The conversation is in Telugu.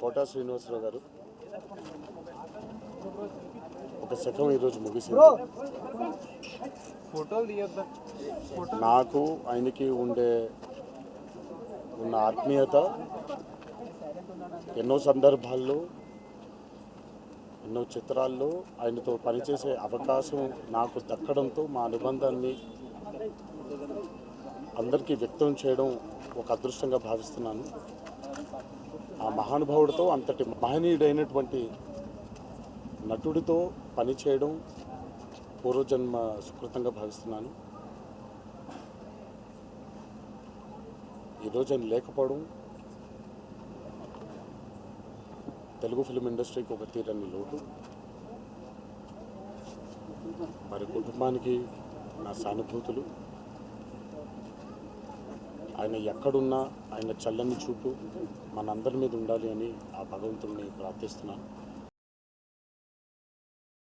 కోటా శ్రీనివాసరావు గారు. ఒక శకం ఈరోజు ముగిసింది. నాకు ఆయనకి ఉండే ఉన్న ఆత్మీయత ఎన్నో సందర్భాల్లో ఎన్నో చిత్రాల్లో ఆయనతో పనిచేసే అవకాశం నాకు దక్కడంతో మా అనుబంధాన్ని అందరికీ వ్యక్తం చేయడం ఒక అదృష్టంగా భావిస్తున్నాను. మహానుభావుడితో అంతటి మహనీయుడైనటువంటి నటుడితో పనిచేయడం పూర్వజన్మ సుకృతంగా భావిస్తున్నాను. ఈరోజు ఆయన లేకపోవడం తెలుగు ఫిలిం ఇండస్ట్రీకి ఒక తీరని లోటు. మరి కుటుంబానికి నా సానుభూతులు. ఆయన ఎక్కడున్నా ఆయన చల్లని చూపు మనందరి మీద ఉండాలి అని ఆ భగవంతుడిని ప్రార్థిస్తున్నాను.